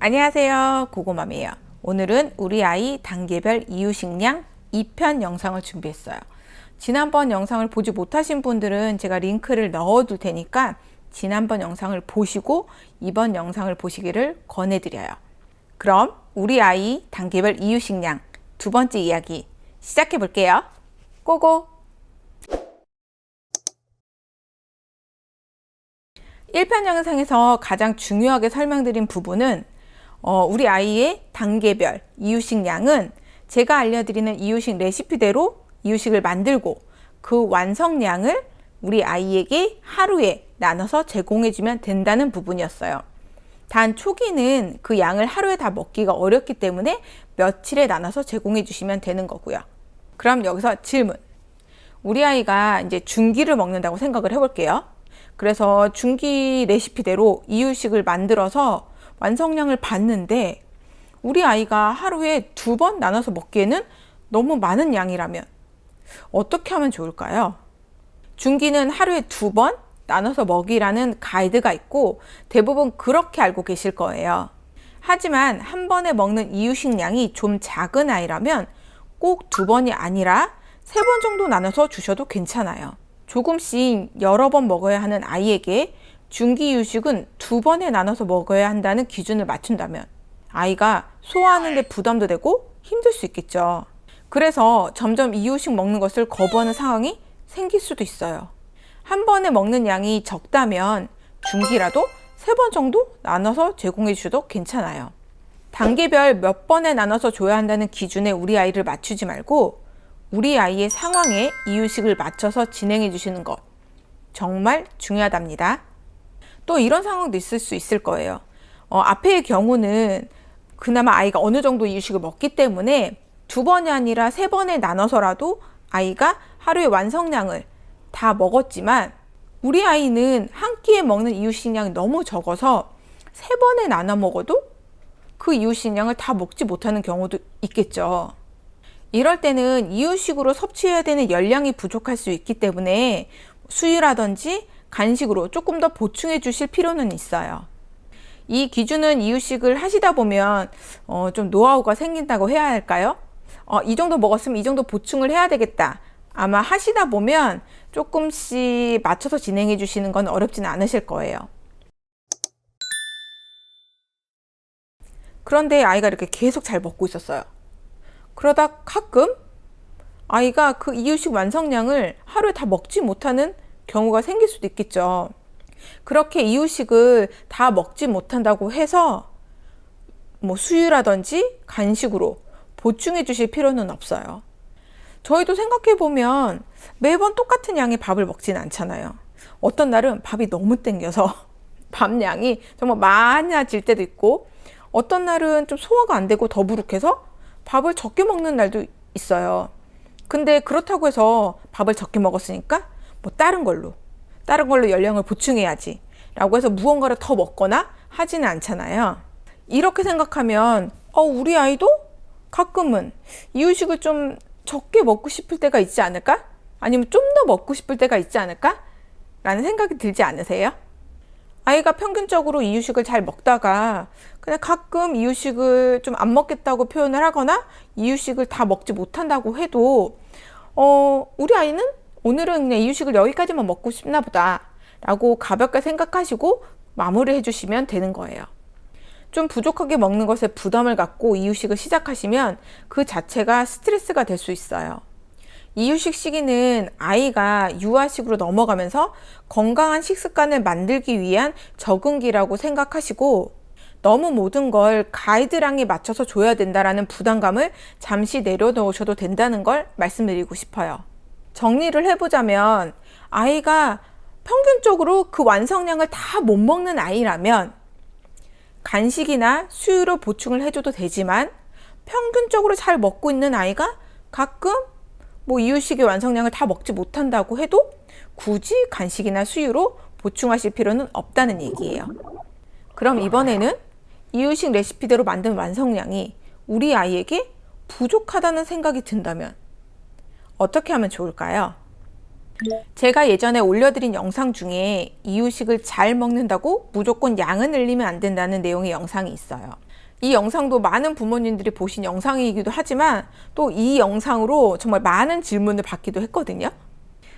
안녕하세요. 고고맘이에요. 오늘은 우리 아이 단계별 이유식량 2편 영상을 준비했어요. 지난번 영상을 보지 못하신 분들은 제가 링크를 넣어둘 테니까 지난번 영상을 보시고 이번 영상을 보시기를 권해드려요. 그럼 우리 아이 단계별 이유식량 두 번째 이야기 시작해 볼게요. 고고! 1편 영상에서 가장 중요하게 설명드린 부분은 어, 우리 아이의 단계별 이유식 양은 제가 알려드리는 이유식 레시피대로 이유식을 만들고 그 완성량을 우리 아이에게 하루에 나눠서 제공해주면 된다는 부분이었어요. 단 초기는 그 양을 하루에 다 먹기가 어렵기 때문에 며칠에 나눠서 제공해 주시면 되는 거고요. 그럼 여기서 질문. 우리 아이가 이제 중기를 먹는다고 생각을 해볼게요. 그래서 중기 레시피대로 이유식을 만들어서 완성량을 봤는데 우리 아이가 하루에 두 번 나눠서 먹기에는 너무 많은 양이라면 어떻게 하면 좋을까요? 중기는 하루에 두 번 나눠서 먹이라는 가이드가 있고 대부분 그렇게 알고 계실 거예요. 하지만 한 번에 먹는 이유식량이 좀 작은 아이라면 꼭 두 번이 아니라 세 번 정도 나눠서 주셔도 괜찮아요. 조금씩 여러 번 먹어야 하는 아이에게 중기 유식은 두 번에 나눠서 먹어야 한다는 기준을 맞춘다면 아이가 소화하는데 부담도 되고 힘들 수 있겠죠. 그래서 점점 이유식 먹는 것을 거부하는 상황이 생길 수도 있어요. 한 번에 먹는 양이 적다면 중기라도 세 번 정도 나눠서 제공해 주셔도 괜찮아요. 단계별 몇 번에 나눠서 줘야 한다는 기준에 우리 아이를 맞추지 말고 우리 아이의 상황에 이유식을 맞춰서 진행해 주시는 것 정말 중요하답니다. 또 이런 상황도 있을 수 있을 거예요. 어, 앞의 경우는 그나마 아이가 어느 정도 이유식을 먹기 때문에 두 번이 아니라 세 번에 나눠서라도 아이가 하루의 완성량을 다 먹었지만 우리 아이는 한 끼에 먹는 이유식량이 너무 적어서 세 번에 나눠 먹어도 그 이유식량을 다 먹지 못하는 경우도 있겠죠. 이럴 때는 이유식으로 섭취해야 되는 열량이 부족할 수 있기 때문에 수유라든지 간식으로 조금 더 보충해 주실 필요는 있어요. 이 기준은 이유식을 하시다 보면 어, 좀 노하우가 생긴다고 해야 할까요? 어, 이 정도 먹었으면 이 정도 보충을 해야 되겠다. 아마 하시다 보면 조금씩 맞춰서 진행해 주시는 건 어렵지는 않으실 거예요. 그런데 아이가 이렇게 계속 잘 먹고 있었어요. 그러다 가끔 아이가 그 이유식 완성량을 하루에 다 먹지 못하는 경우가 생길 수도 있겠죠. 그렇게 이유식을 다 먹지 못한다고 해서 뭐 수유라든지 간식으로 보충해 주실 필요는 없어요. 저희도 생각해 보면 매번 똑같은 양의 밥을 먹진 않잖아요. 어떤 날은 밥이 너무 땡겨서 밥 양이 정말 많아질 때도 있고 어떤 날은 좀 소화가 안 되고 더부룩해서 밥을 적게 먹는 날도 있어요. 근데 그렇다고 해서 밥을 적게 먹었으니까 뭐 다른 걸로 다른 걸로 열량을 보충해야지 라고 해서 무언가를 더 먹거나 하지는 않잖아요. 이렇게 생각하면 어 우리 아이도 가끔은 이유식을 좀 적게 먹고 싶을 때가 있지 않을까? 아니면 좀 더 먹고 싶을 때가 있지 않을까? 라는 생각이 들지 않으세요? 아이가 평균적으로 이유식을 잘 먹다가 그냥 가끔 이유식을 좀 안 먹겠다고 표현을 하거나 이유식을 다 먹지 못한다고 해도 어 우리 아이는 오늘은 그냥 이 유식을 여기까지만 먹고 싶나 보다 라고 가볍게 생각하시고 마무리 해주시면 되는 거예요. 좀 부족하게 먹는 것에 부담을 갖고 이유식을 시작하시면 그 자체가 스트레스가 될 수 있어요. 이유식 시기는 아이가 유아식으로 넘어가면서 건강한 식습관을 만들기 위한 적응기라고 생각하시고 너무 모든 걸 가이드랑에 맞춰서 줘야 된다라는 부담감을 잠시 내려놓으셔도 된다는 걸 말씀드리고 싶어요. 정리를 해보자면 아이가 평균적으로 그 완성량을 다 못 먹는 아이라면 간식이나 수유로 보충을 해줘도 되지만 평균적으로 잘 먹고 있는 아이가 가끔 뭐 이유식의 완성량을 다 먹지 못한다고 해도 굳이 간식이나 수유로 보충하실 필요는 없다는 얘기예요. 그럼 이번에는 이유식 레시피대로 만든 완성량이 우리 아이에게 부족하다는 생각이 든다면 어떻게 하면 좋을까요? 제가 예전에 올려드린 영상 중에 이유식을 잘 먹는다고 무조건 양을 늘리면 안 된다는 내용의 영상이 있어요. 이 영상도 많은 부모님들이 보신 영상이기도 하지만 또 이 영상으로 정말 많은 질문을 받기도 했거든요.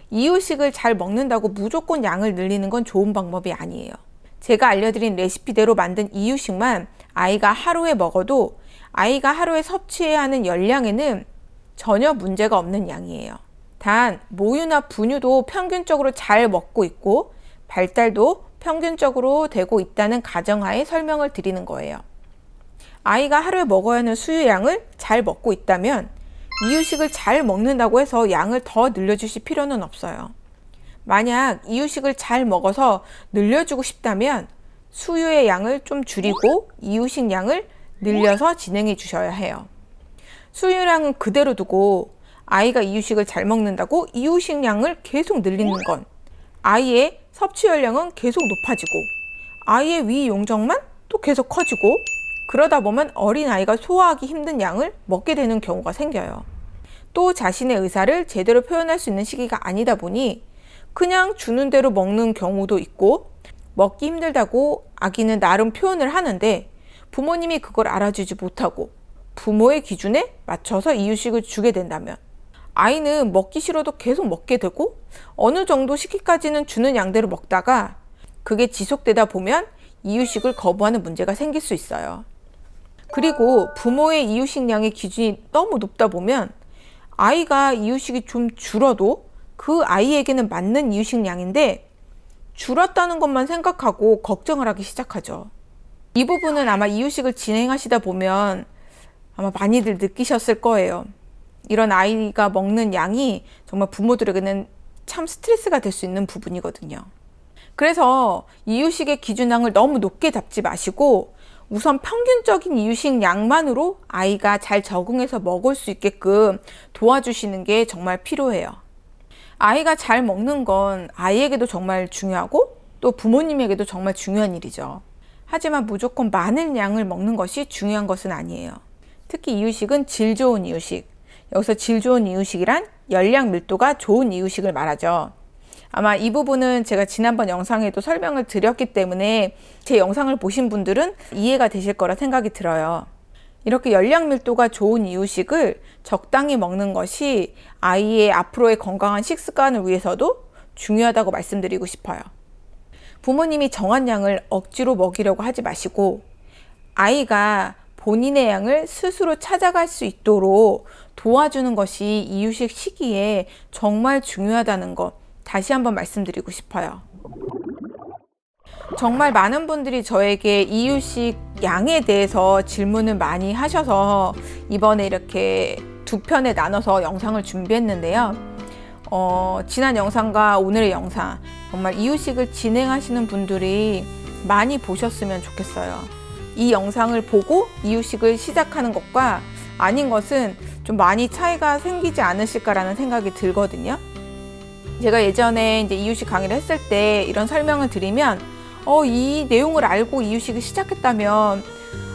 이유식을 잘 먹는다고 무조건 양을 늘리는 건 좋은 방법이 아니에요. 제가 알려드린 레시피대로 만든 이유식만 아이가 하루에 먹어도 아이가 하루에 섭취해야 하는 열량에는 전혀 문제가 없는 양이에요. 단, 모유나 분유도 평균적으로 잘 먹고 있고 발달도 평균적으로 되고 있다는 가정하에 설명을 드리는 거예요. 아이가 하루에 먹어야 하는 수유량을 잘 먹고 있다면 이유식을 잘 먹는다고 해서 양을 더 늘려주실 필요는 없어요. 만약 이유식을 잘 먹어서 늘려주고 싶다면 수유의 양을 좀 줄이고 이유식 양을 늘려서 진행해 주셔야 해요. 수유량은 그대로 두고 아이가 이유식을 잘 먹는다고 이유식 양을 계속 늘리는 건 아이의 섭취 열량은 계속 높아지고 아이의 위 용적만 또 계속 커지고 그러다 보면 어린 아이가 소화하기 힘든 양을 먹게 되는 경우가 생겨요. 또 자신의 의사를 제대로 표현할 수 있는 시기가 아니다 보니 그냥 주는 대로 먹는 경우도 있고 먹기 힘들다고 아기는 나름 표현을 하는데 부모님이 그걸 알아주지 못하고 부모의 기준에 맞춰서 이유식을 주게 된다면 아이는 먹기 싫어도 계속 먹게 되고 어느 정도 시기까지는 주는 양대로 먹다가 그게 지속되다 보면 이유식을 거부하는 문제가 생길 수 있어요. 그리고 부모의 이유식량의 기준이 너무 높다 보면 아이가 이유식이 좀 줄어도 그 아이에게는 맞는 이유식량인데 줄었다는 것만 생각하고 걱정을 하기 시작하죠. 이 부분은 아마 이유식을 진행하시다 보면 아마 많이들 느끼셨을 거예요. 이런 아이가 먹는 양이 정말 부모들에게는 참 스트레스가 될 수 있는 부분이거든요. 그래서 이유식의 기준량을 너무 높게 잡지 마시고 우선 평균적인 이유식 양만으로 아이가 잘 적응해서 먹을 수 있게끔 도와주시는 게 정말 필요해요. 아이가 잘 먹는 건 아이에게도 정말 중요하고 또 부모님에게도 정말 중요한 일이죠. 하지만 무조건 많은 양을 먹는 것이 중요한 것은 아니에요. 특히 이유식은 질 좋은 이유식. 여기서 질 좋은 이유식이란 열량 밀도가 좋은 이유식을 말하죠. 아마 이 부분은 제가 지난번 영상에도 설명을 드렸기 때문에 제 영상을 보신 분들은 이해가 되실 거라 생각이 들어요. 이렇게 열량 밀도가 좋은 이유식을 적당히 먹는 것이 아이의 앞으로의 건강한 식습관을 위해서도 중요하다고 말씀드리고 싶어요. 부모님이 정한 양을 억지로 먹이려고 하지 마시고 아이가 본인의 양을 스스로 찾아갈 수 있도록 도와주는 것이 이유식 시기에 정말 중요하다는 것 다시 한번 말씀드리고 싶어요. 정말 많은 분들이 저에게 이유식 양에 대해서 질문을 많이 하셔서 이번에 이렇게 두 편에 나눠서 영상을 준비했는데요. 어, 지난 영상과 오늘의 영상, 정말 이유식을 진행하시는 분들이 많이 보셨으면 좋겠어요. 이 영상을 보고 이유식을 시작하는 것과 아닌 것은 좀 많이 차이가 생기지 않으실까라는 생각이 들거든요. 제가 예전에 이제 이유식 강의를 했을 때 이런 설명을 드리면 어, 이 내용을 알고 이유식을 시작했다면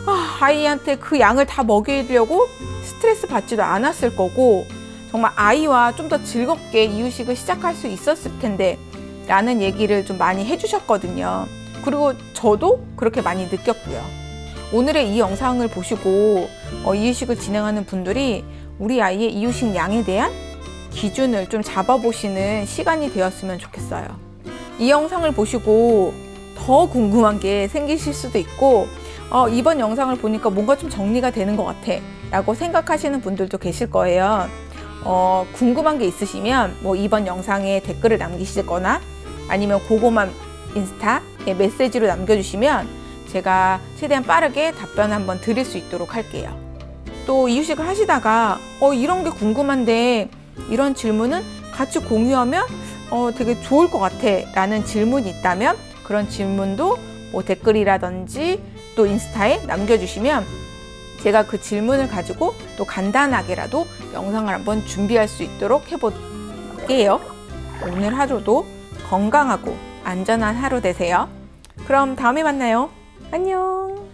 아, 아이한테 그 양을 다 먹이려고 스트레스 받지도 않았을 거고 정말 아이와 좀 더 즐겁게 이유식을 시작할 수 있었을 텐데 라는 얘기를 좀 많이 해주셨거든요. 그리고 저도 그렇게 많이 느꼈고요. 오늘의 이 영상을 보시고 어, 이유식을 진행하는 분들이 우리 아이의 이유식 양에 대한 기준을 좀 잡아보시는 시간이 되었으면 좋겠어요. 이 영상을 보시고 더 궁금한 게 생기실 수도 있고, 어, 이번 영상을 보니까 뭔가 좀 정리가 되는 것 같아. 라고 생각하시는 분들도 계실 거예요. 어, 궁금한 게 있으시면 뭐 이번 영상에 댓글을 남기시거나 아니면 고고만 인스타에 메시지로 남겨주시면 제가 최대한 빠르게 답변 한번 드릴 수 있도록 할게요. 또 이유식을 하시다가 어, 이런 게 궁금한데 이런 질문은 같이 공유하면 어, 되게 좋을 것 같아 라는 질문이 있다면 그런 질문도 뭐 댓글이라든지 또 인스타에 남겨주시면 제가 그 질문을 가지고 또 간단하게라도 영상을 한번 준비할 수 있도록 해볼게요. 오늘 하루도 건강하고 안전한 하루 되세요. 그럼 다음에 만나요. 안녕.